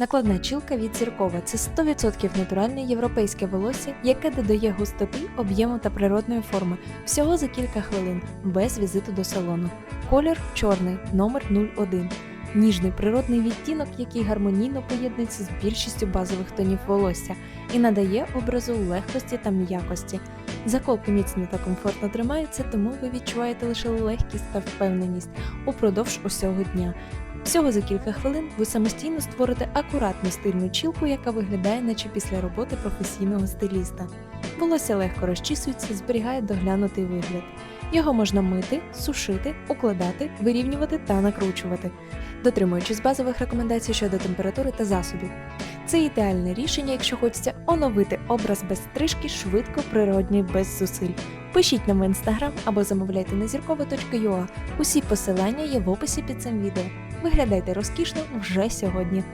Накладна чілка від зіркова це 100% натуральне європейське волосся, яке додає густоти, об'єму та природної форми всього за кілька хвилин, без візиту до салону. Колір чорний, номер 01. Ніжний природний відтінок, який гармонійно поєднується з більшістю базових тонів волосся і надає образу легкості та м'якості. Заколки міцно та комфортно тримаються, тому ви відчуваєте лише легкість та впевненість упродовж усього дня. Всього за кілька хвилин ви самостійно створите акуратну стильну чілку, яка виглядає, наче після роботи професійного стиліста. Волосся легко розчісується, зберігає доглянутий вигляд. Його можна мити, сушити, укладати, вирівнювати та накручувати, дотримуючись базових рекомендацій щодо температури та засобів. Це ідеальне рішення, якщо хочеться оновити образ без стрижки швидко, природньо і без зусиль. Пишіть нам в інстаграм або замовляйте на зіркова.ua. Усі посилання є в описі під цим відео. Виглядайте розкішно вже сьогодні.